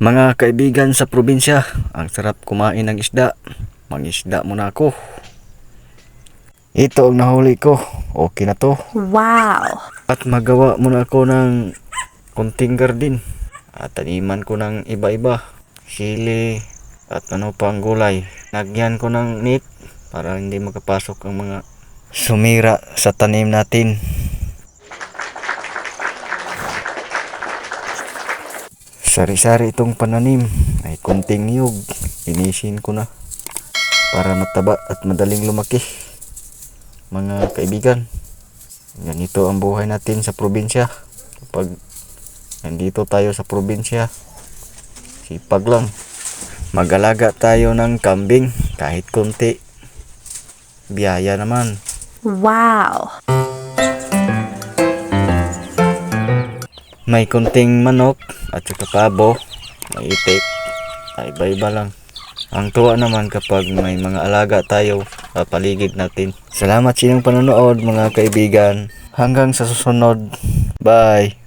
Mga kaibigan sa probinsya, ang sarap kumain ng isda. Mangisda muna ako. Ito ang nahuli ko. Okay na to. Wow! At magawa muna ako ng kunting garden. At taniman ko ng iba-iba. Sili at ano pang gulay. Nagyan ko ng net para hindi makapasok ang mga sumira sa tanim natin. Sari-sari itong pananim. Ay kunting niyog. Inisin ko na. Para mataba at madaling lumaki. Mga kaibigan. Ganito ang buhay natin sa probinsya. Kapag nandito tayo sa probinsya, sipag lang. Mag-alaga tayo ng kambing kahit konti. Biyaya naman. Wow! May konting manok at saka pabo, may itik, ay iba-iba lang. Ang tuwa naman kapag may mga alaga tayo sa paligid natin. Salamat sa inyong panonood mga kaibigan. Hanggang sa susunod. Bye!